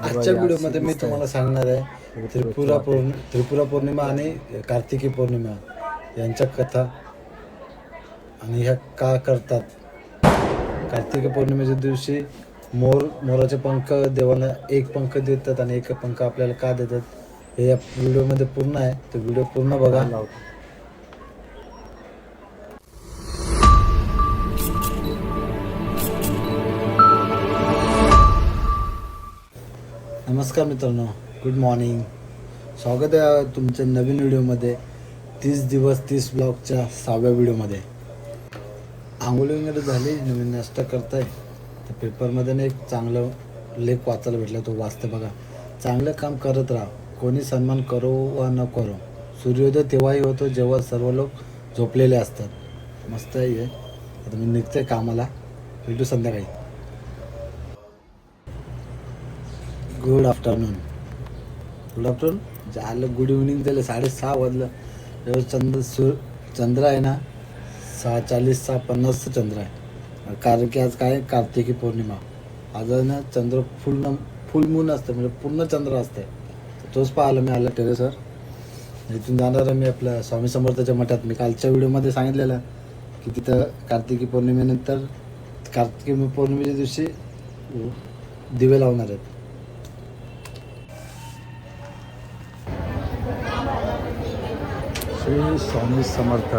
आजच्या व्हिडिओमध्ये मी तुम्हाला सांगणार आहे त्रिपुरा पौर्णि त्रिपुरा पौर्णिमा आणि कार्तिकी पौर्णिमा यांच्या कथा आणि ह्या का करतात? कार्तिकी पौर्णिमेच्या दिवशी मोर मोराचे पंख देवाला एक पंख देतात आणि एक पंख आपल्याला का देतात? हे या व्हिडिओमध्ये पूर्ण आहे. तो व्हिडिओ पूर्ण बघा. नमस्कार मित्रांनो गुड मॉर्निंग स्वागत आहे तुमच्या नवीन व्हिडिओमध्ये तीस दिवस तीस ब्लॉगच्या सहाव्या व्हिडिओमध्ये. आंघोळी वगैरे झाली नवीन नाश्ता करताय तर पेपरमध्ये ना एक चांगलं लेख वाचायला भेटला तो वाचते बघा. चांगलं काम करत राहा कोणी सन्मान करो वा न करो. सूर्योदय तेव्हाही होतो जेव्हा सर्व लोक झोपलेले असतात. मस्त आहे आता मी निघते कामाला. भेटू संध्याकाळी. Good afternoon. Good afternoon? झालं गुड इव्हनिंग झालं साडेसहा वाजलं. जेव्हा चंद्र सूर चंद्र आहे ना? सहा चाळीस सहा पन्नासचं चंद्र आहे. कारण की आज काय? आहे? कार्तिकी पौर्णिमा. आज ना चंद्र फुल फुल मून असतं म्हणजे पूर्ण चंद्र असते तोच पाहायला मी आला टेरेसवर इथून जाणार आहे मी आपल्या स्वामी समर्थाच्या मठात. मी कालच्या व्हिडिओमध्ये सांगितलेलं की तिथं कार्तिकी पौर्णिमेनंतर कार्तिकी पौर्णिमेच्या दिवशी दिवे लावणार आहेत. श्री स्वामी समर्थ.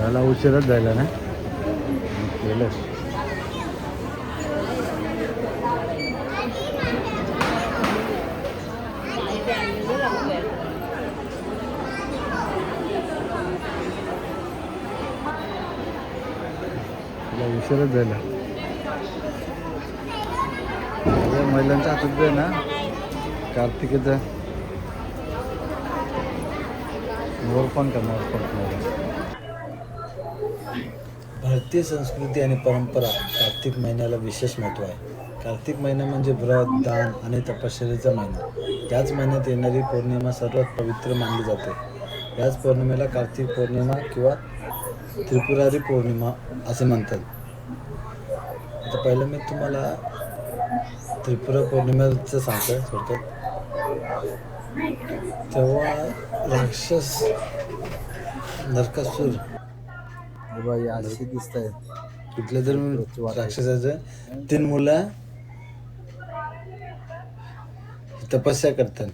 याला उशीरच जायला ना? केलं तिला उशीरच जायला हो, महिलांच्या हातात आहे ना. कार्तिकेचा. मोरपण करणार भारतीय संस्कृती आणि परंपरा कार्तिक महिन्याला विशेष महत्त्व आहे. कार्तिक महिना म्हणजे व्रत दान आणि तपश्चर्याचा महिना. त्याच महिन्यात येणारी पौर्णिमा सर्वात पवित्र मानली जाते. याच पौर्णिमेला कार्तिक पौर्णिमा किंवा त्रिपुरारी पौर्णिमा असे म्हणतात. आता पहिलं मी तुम्हाला त्रिपुरा पौर्णिमेचं सांगतो थोडक्यात. तेव्हा राक्षस नरकासूर. बाई दिसत आहे कुठल्या तरी राक्षसाचं. तीन मुलं तपस्या करतात.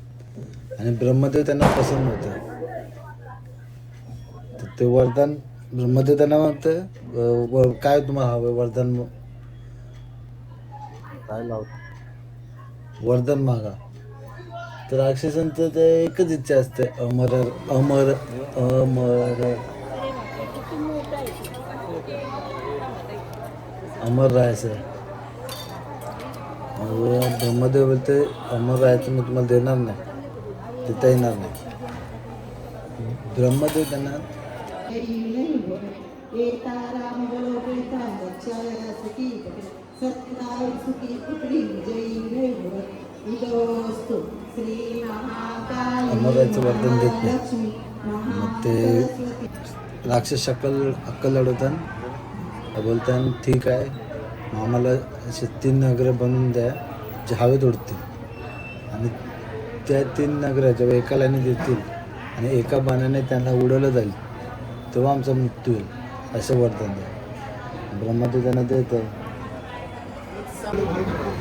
आणि ब्रह्मदेव त्यांना पसंत होतं तर ते वरदान ब्रह्मदेव त्यांना म्हणतं काय तुम्हाला हवं वरदान काय लावत? वरदान मागा. तर राक्षसांचं ते एकच इच्छा असते अमर अमर अमर अमर राहायचं ब्रह्मदेव बोलते अमर राहायचं मी तुम्हाला देणार नाही. देता येणार नाही. ब्रह्मदेव त्यांना अमराचं वरदान देत नाही. मग ते राक्षस शकल अक्कल लढवतात बोलतात ठीक आहे. मग आम्हाला असे तीन नगरं बनवून द्या जे हवेत उडतील. आणि त्या तीन नगरं जेव्हा एका लाईने देतील आणि एका बाणाने त्यांना उडवलं जाईल तेव्हा आमचा मृत्यू होईल असं वरदान द्या. ब्रह्मदेव त्यांना देत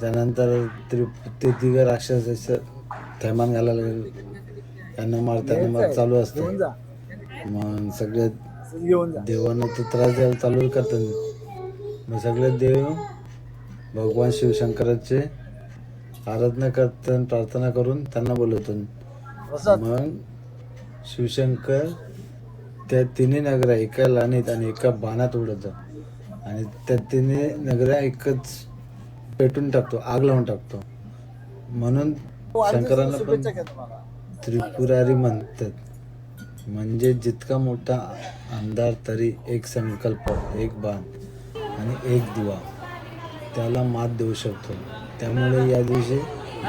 त्यानंतर त्रि ते तिघं राक्षस असं थैमान घालायला लागले. त्यांना मार त्यांना मार चालू असतं. मग सगळे घेऊन जा. देवांना तर त्रास द्यायला चालू करतात. मग सगळे देव भगवान शिवशंकराचे आराधना करतात प्रार्थना करून त्यांना बोलवतात मग शिवशंकर त्या तिन्ही नगऱ्या एका लाणीत आणि एका बाणात उडवतात. आणि त्या तिन्ही नगऱ्या एकच पेटून टाकतो आग लावून टाकतो. म्हणून शंकरांना पण त्रिपुरारी म्हणतात म्हणजे जितका मोठा अंधार तरी एक संकल्प एक बाण आणि एक दिवा. त्याला मात देऊ शकतो. त्यामुळे या दिवशी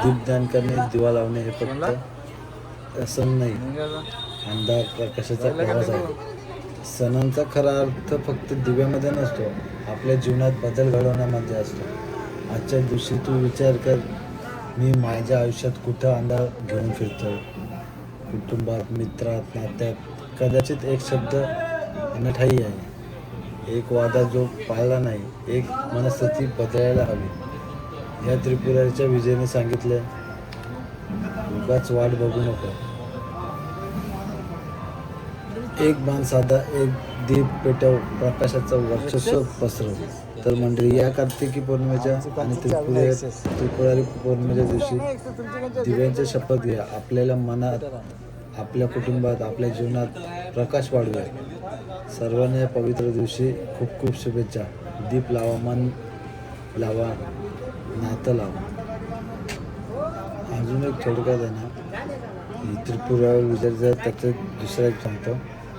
दीपदान करणे दिवा लावणे हे फक्त सण नाही. अंधार प्रकाशाचा प्रवास आहे. सणांचा खरा अर्थ फक्त दिव्यामध्ये नसतो. आपल्या जीवनात बदल घडवण्यामध्ये असतो. आजच्या दिवशी तू विचार कर मी माझ्या आयुष्यात कुठं अंदा घेऊन फिरतो कुटुंबात मित्रात नात्यात कदाचित एक शब्द अनठाई आहे. एक वादा जो पाळला नाही एक मनस्थिती बदलायला हवी. या त्रिपुराच्या विजयने सांगितलं उगाच वाट बघू नको. एक बाण साधा एक दीप पेटव प्रकाशाचं वर्चस्व पसरव. तर मंडळी या कार्तिकी पौर्णिमेच्या आणि त्रिपुरे त्रिपुरारी पौर्णिमेच्या दिवशी दिव्यांच्या शपथ घ्या. आपल्याला मनात आपल्या कुटुंबात आपल्या जीवनात प्रकाश वाढूया सर्वांना या पवित्र दिवशी खूप खूप शुभेच्छा. दीप लावा मन लावा नातं लावा. अजून एक थोडक्यात आहे ना त्रिपुरावर विचार जर त्याचं दुसरा एक सांगतो.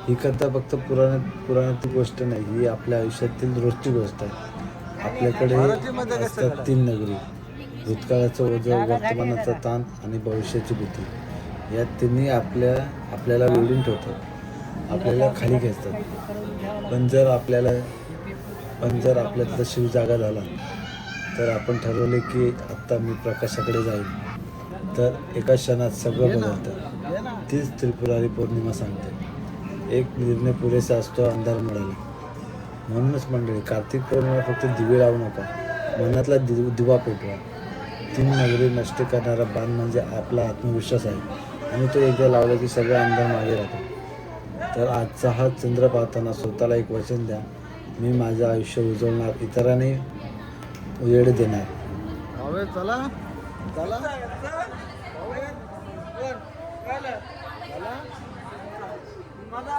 ही कथा फक्त पुराणात पुराणातील गोष्ट नाही ही आपल्या आयुष्यातील रोजची गोष्ट आहे. आपल्याकडे असतात तीन नगरी भूतकाळाचं ओझं वर्तमानाचा ताण आणि भविष्याची भीती. या तिन्ही आपल्या आपल्याला वेढून ठेवतात. आपल्याला खाली खेचतात. पण जर आपल्याला पण जर आपल्यातला शिव जागा झाला तर आपण ठरवले की आत्ता मी प्रकाशाकडे जाईल तर एका क्षणात सगळं बदलतं. तीच त्रिपुरारी पौर्णिमा सांगते. एक निर्णय पुरेसा असतो अंधार मिळाला. म्हणूनच मंडळी कार्तिक पौर्णिमा फक्त दिवे लावू नका. मनातला दि दिवा पेटवा. तीन नगरी नष्ट करणारा बाण म्हणजे आपला आत्मविश्वास आहे. आणि तो एकदा लावला की सगळा अंधार मागे राहतो तर आजचा हा चंद्र पाहताना स्वतःला एक वचन द्या. मी माझं आयुष्य उजवणार इतरांनी उजेड देणार. चला. चला. माझा